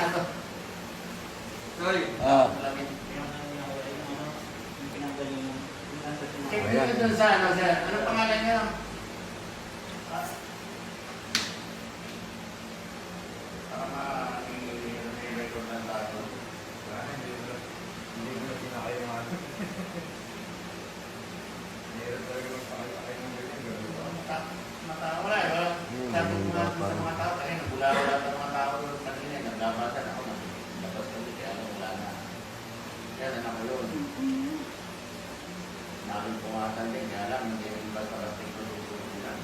Ano. Sorry. Ah, Ayan. ano, pangalan niyo? Tama, i-record ng tayo. Hindi mo na pinakaya yung ano. Meron talaga yung pakaya ng ganyan. gano'n. Mata- mata- wala eh, wala. Dapat. sa mga tao, kaya nagula-wala sa mga tao kanina, naglabasan ako na. Labas kami, kaya ano, wala na. Kaya na ako yun. Namin pungatan din, kaya lang, hindi rin ba para sa ito lang.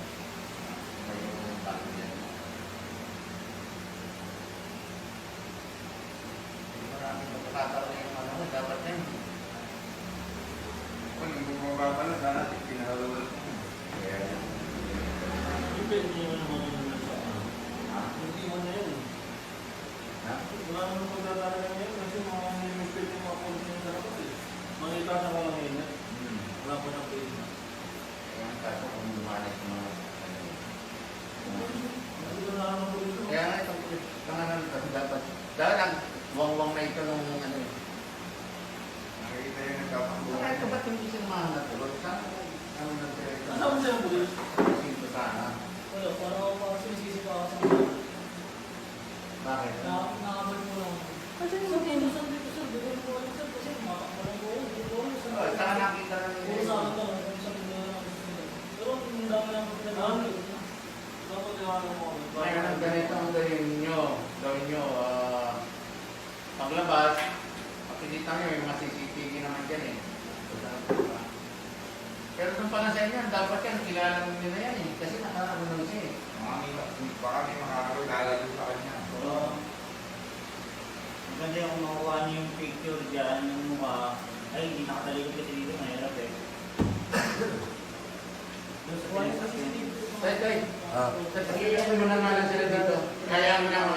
Na yung ano, dapat yan. Kung nung bumaba pa lang, sana pinahalawal ko. Kaya yan. Depende naman naman yun sa Ha? Hindi mo na yun. Ha? Wala naman pagdadala ngayon kasi mga nilipit yung mga police yung dapat eh. Makita sa mga ngayon eh. Hmm. Wala pa ng police na. Kaya ang kaso kung lumanas yung mga ano, Hindi ko na naman police Kaya nga itong pangalan ito, dapat, dahil ang wang-wang na ito nung ano eh. Nakikita yung nagkapanggulan. Saka ito ba't hindi siya mga natulog? Sana ano na sila ito? Ano mo siyang police? Sinto sana. Wala, parang parang sinisisi pa ako sa mga. Bakit? Na- Nakabal mo lang. Kasi sa dito, sa dito, sir, di ko alam sir, kasi makakaroon ko, hindi ko alam sir. Oh, Saka nakita na Puro sa lang, kung sa dito nila. Pero ang dami lang ako pinag-aaral. Dapat iwanan mo. Ngayon ang ganito ang gawin nyo. Gawin nyo, paglabas, makikita nyo yung mga CCTV naman dyan eh. Pero doon pala sa inyo, dapat yan, kilala mo nila yan eh. Kasi nakakaroon siya eh. Mga may- baka may makakaroon lalayo sa kanya. Oo. Maganda yung makuha niyo yung picture dyan, yung mukha. Ay, hindi nakatalikod kasi dito, mahirap eh. Doon sa pinag- Tay, tay. ah. Sasabihin mo na nga lang sila dito. Kaya mo na karamat.